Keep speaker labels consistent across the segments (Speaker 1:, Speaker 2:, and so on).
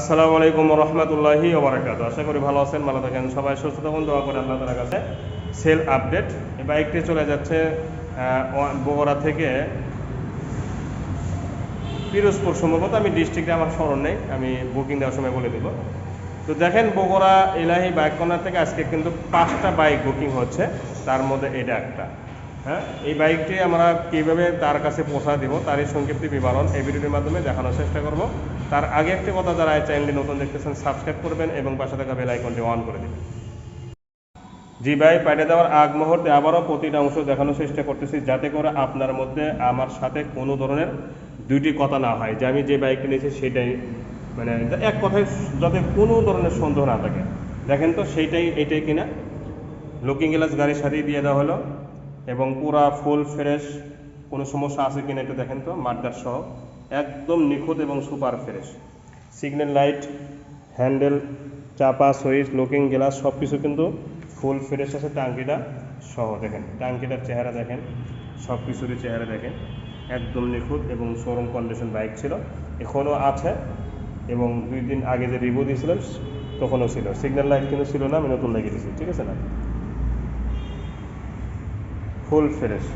Speaker 1: আসসালামু আলাইকুম রহমতুল্লাহি ওবরাকাত আশা করি ভালো আছেন, ভালো থাকেন। সবাই সুস্থ থাকুন, দোয়া করে আল্লাহ তালার কাছে সেল আপডেট। এই বাইকটি চলে যাচ্ছে বগুড়া থেকে পিরোজপুর সম্ভবত। আমি ডিস্ট্রিক্টে, আমার স্মরণ নেই, আমি বুকিং দেওয়ার সময় বলে দেবো। তো দেখেন, বগুড়া, এলাহি বাইক কর্নার থেকে আজকে কিন্তু পাঁচটা বাইক বুকিং হচ্ছে। তার মধ্যে এটা একটা। হ্যাঁ এই বাইকটি আমরা কীভাবে তার কাছে পৌঁছা দিব, তারই সংক্ষিপ্ত বিবরণ এই ভিডিওটির মাধ্যমে দেখানোর চেষ্টা করব। তার আগে একটি কথা যারা এই চ্যানেলটি নতুন দেখতেছেন সাবস্ক্রাইব করবেন এবং পাশে থাকা বেল আইকনটি অন করে দেবেন। জি ভাই, পাঠিয়ে দেওয়ার আগ মুহূর্তে আবারও প্রতিটা অংশ দেখানোর চেষ্টা করতেছি, যাতে করে আপনার মধ্যে আমার সাথে কোনো ধরনের দুইটি কথা না হয়, যে আমি যে বাইকটা নিয়েছি সেটাই মানে এক কথায় যাতে কোনো ধরনের সন্দেহ না থাকে। দেখেন তো, সেইটাই, এটাই কিনা। লুকিং গ্লাস গাড়ির সাথেই দিয়ে দেওয়া হলো। এবং পুরা ফুল ফ্রেশ, কোনো সমস্যা আছে কিনা একটু দেখেন তো মার্কার সহ। একদম নিখুঁত এবং super fresh. Signal light, handle, চাপা, সুইচ, লুকিং গ্লাস সব কিছু কিন্তু ফুল ফ্রেশ আছে টাঙ্কিটা সহ দেখেন। টাঙ্কিটার চেহারা দেখেন সব কিছুরই চেহারা দেখেন। একদম নিখুঁত এবং শোরুম কন্ডিশন বাইক ছিল এখনও আছে এবং দুই দিন আগে যে রিভিউ দিয়েছিলাম তখনও ছিল। সিগন্যাল লাইট কিন্তু ছিল না, আমি নতুন লাগিয়ে দিয়েছি, ঠিক আছে না? Full fresh.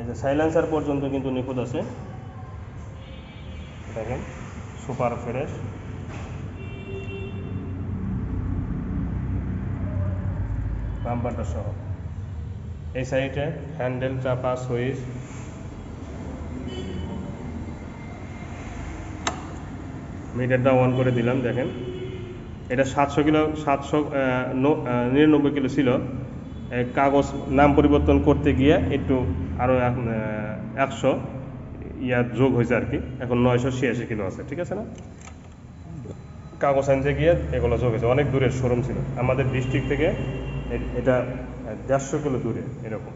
Speaker 1: এই যে সাইলেন্সার পর্যন্ত কিন্তু নিখুঁত আছে। দেখেন সুপার ফ্রেশ বাম্পারটা সহ। এই সাইডে হ্যান্ডেল চাপা সুইচ মিটারটা অন করে দিলাম, দেখেন। এটা সাতশো কিলো, সাতশো নিরানব্বই কিলো ছিল। কাগজ নাম পরিবর্তন করতে গিয়ে একটু আরও একশো ইয়া যোগ হয়েছে আর কি। এখন নয়শো ছিয়াশি কিলো আছে, ঠিক আছে না? কাগজ আনতে গিয়ে এগুলো যোগ হয়েছে। অনেক দূরের শোরুম ছিল। আমাদের ডিস্ট্রিক্ট থেকে এটা দেড়শো কিলো দূরে, এরকম।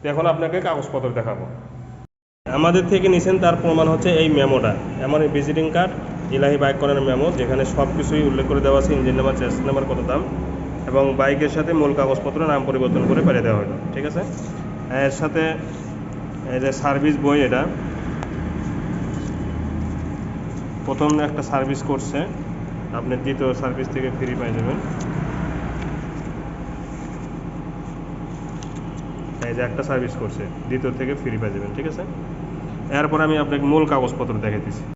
Speaker 1: তো এখন আপনাকে কাগজপত্র দেখাবো। আমাদের থেকে নিছেন তার প্রমাণ হচ্ছে এই মেমোটা। আমার ভিজিটিং কার্ড ইলাহি বাইক করার মেমো যেখানে সব কিছুই উল্লেখ করে দেওয়া আছে ইঞ্জিন নাম্বার চেস নাম্বার কত দাম, এবং বাইকের সাথে মূল কাগজপত্র নাম পরিবর্তন করে পাঠিয়ে দেওয়া হলো, ঠিক আছে? এর সাথে এই যে সার্ভিস বই এটা, প্রথম একটা সার্ভিস করছে, আপনি দ্বিতীয় সার্ভিস থেকে ফ্রি পেয়ে যাবেন। এই যে একটা সার্ভিস করছে, দ্বিতীয় থেকে ফ্রি পেয়ে যাবেন, ঠিক আছে? এরপর আমি আপনাকে মূল কাগজপত্র দেখে দিচ্ছি